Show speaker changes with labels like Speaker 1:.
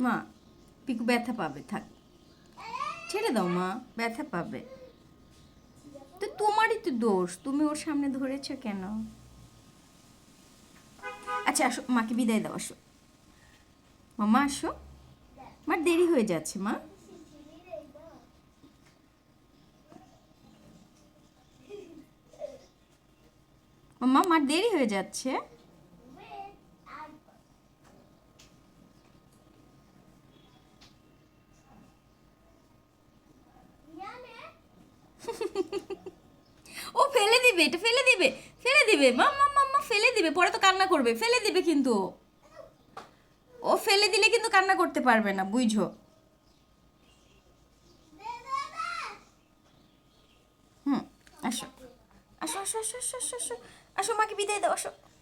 Speaker 1: মা, পিকু ব্যথা পাবে, থাক। ছেড়ে দাও মা, ব্যথা পাবে। তো তোমারই তো দোষ, তুমি ওর সামনে ধরেছ কেন? আচ্ছা আসো, মাকে বিদায় দাও, আসো। মামা, আসো। মার দেরি হয়ে যাচ্ছে, মা। মামা, মার দেরি হয়ে যাচ্ছে। ও ফেলে দিবে, এটা ফেলে দিবে ফেলে দিবে মাম্মা মাম্মা ফেলে দিবে, পরে তো কান্না করবে, ফেলে দিবে কিন্তু। ও ফেলে দিলে কিন্তু কান্না করতে পারবে না, বুঝো। হুম আসো আসো আসো আসো আসো আসো আসো, মাকে বিদায় দাও, আসো।